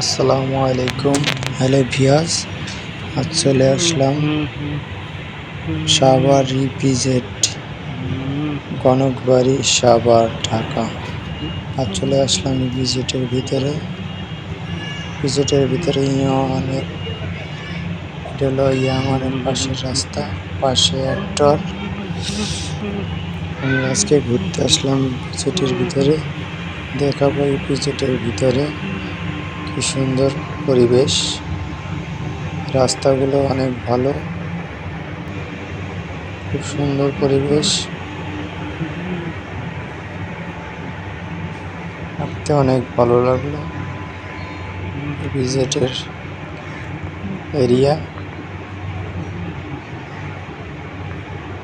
আসসালামু আলাইকুম। হ্যালো ভিয়াস আজ চলে আসলাম সাভার রিপিজেট কনকবাড়ি সাভার ঢাকা। আজ চলে আসলাম রিপিজেটের ভিতরে। রিপিজেটের ভিতরে অনেক এটা হলো ইয়ামানের পাশের রাস্তা, পাশে একটর। আমি আজকে ঘুরতে আসলাম রিপিজেটের ভিতরে, দেখাবো রিপিজেটের ভিতরে। কি সুন্দর পরিবেশ। রাস্তাগুলো অনেক ভালো। খুব সুন্দর পরিবেশ। হাঁটতে অনেক ভালো লাগল। ভিজিটের এরিয়া।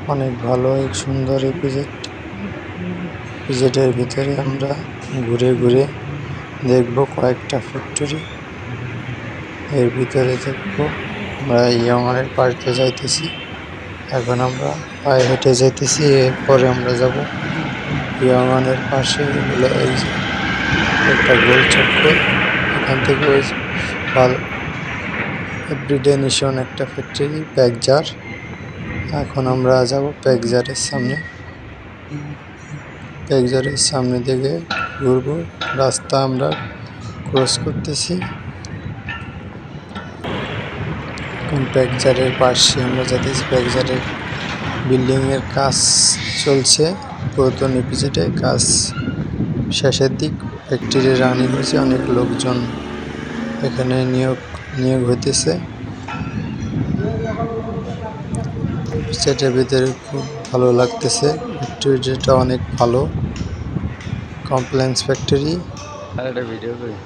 অনেক ভালো এক সুন্দর এপিজেট ভিজিটের ভিতরে আমরা ঘুরে ঘুরে দেখব কয়েকটা ফ্যাক্টরি এর ভিতরে দেখব, আমরা ইয়ামানের পার্কে যাইতেছি। এখন আমরা পায়ে হেঁটে যাইতেছি, এরপরে আমরা যাব ইয়ামানের পাশে হলো এই যে একটা গোল চক্কর এখান থেকে ওই ভালো এভরিডে নিশন একটা ফ্যাক্টরি প্যাকজার। এখন আমরা যাব প্যাকজারের সামনে। প্যাকজারের সামনে থেকে ঘুরবো। রাস্তা আমরা ক্রস করতেছি। প্যাকজারের পাশে আমরা যাতেছি প্যাকজারের বিল্ডিংয়ের কাজ চলছে। পুরাতন এপিজেডে কাজ শেষের দিক। ফ্যাক্টরি রানিং হয়েছে। অনেক লোকজন এখানে নিয়োগ নিয়োগ হইতেছে। সেটার ভিতরে খুব ভালো লাগতেছে। ফ্যাক্টরিটা অনেক ভালো। Compliance factory. আর একটা ভিডিও করি।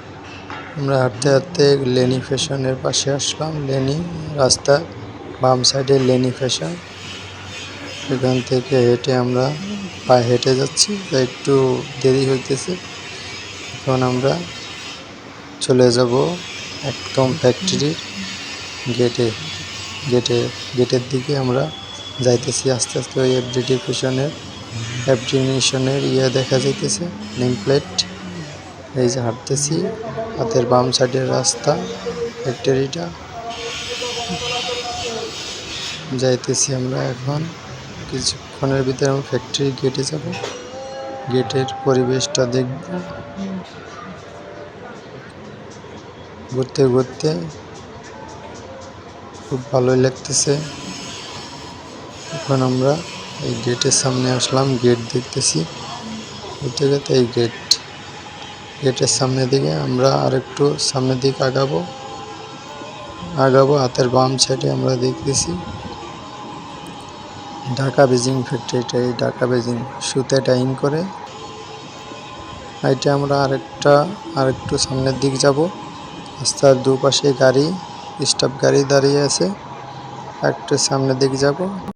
আমরা হাঁটতে হাঁটতে লেনি ফ্যাশনের পাশে আসলাম লেনি রাস্তা বাম সাইডে লেনি ফ্যাশন। এখান থেকে হেঁটে আমরা পায়ে হেঁটে যাচ্ছি একটু দেরি হইতেছে। এখন আমরা চলে যাব একদম ফ্যাক্টরির গেটে গেটে গেটের দিকে আমরা যাইতেছি আস্তে আস্তে ওই এফডিটি ফ্যাশনের ইয়ে দেখা যাইতেছে নেম প্লেট এই যে হাঁটতেছি, হাতের বাম সাইডের রাস্তা, ফ্যাক্টরিটা। যাইতেছি আমরা এখন। কিছুক্ষণের ভিতরে আমরা ফ্যাক্টরি গেটে যাব। গেটের পরিবেশটা দেখব। ঘুরতে ঘুরতে খুব ভালোই লাগতেছে। এখন আমরা এই গেটের সামনে আসলাম, গেট দেখতেছি। ঘুরতে এই গেট। গেটের সামনে দিকে আমরা আরেকটু সামনের দিকে আগাবো। আগাবো, হাতের বাম সাইডে আমরা দেখতেছি ঢাকা বেজিং ফ্যাক্টরি। ফ্যাক্টরিটা এই ঢাকা বেজিং সুতে টাইন করে। এটা আমরা আরেকটা, আরেকটু সামনের দিক যাব। রাস্তার দুপাশে গাড়ি, স্টাফ গাড়ি দাঁড়িয়ে আছে। একটু সামনের দিক যাব।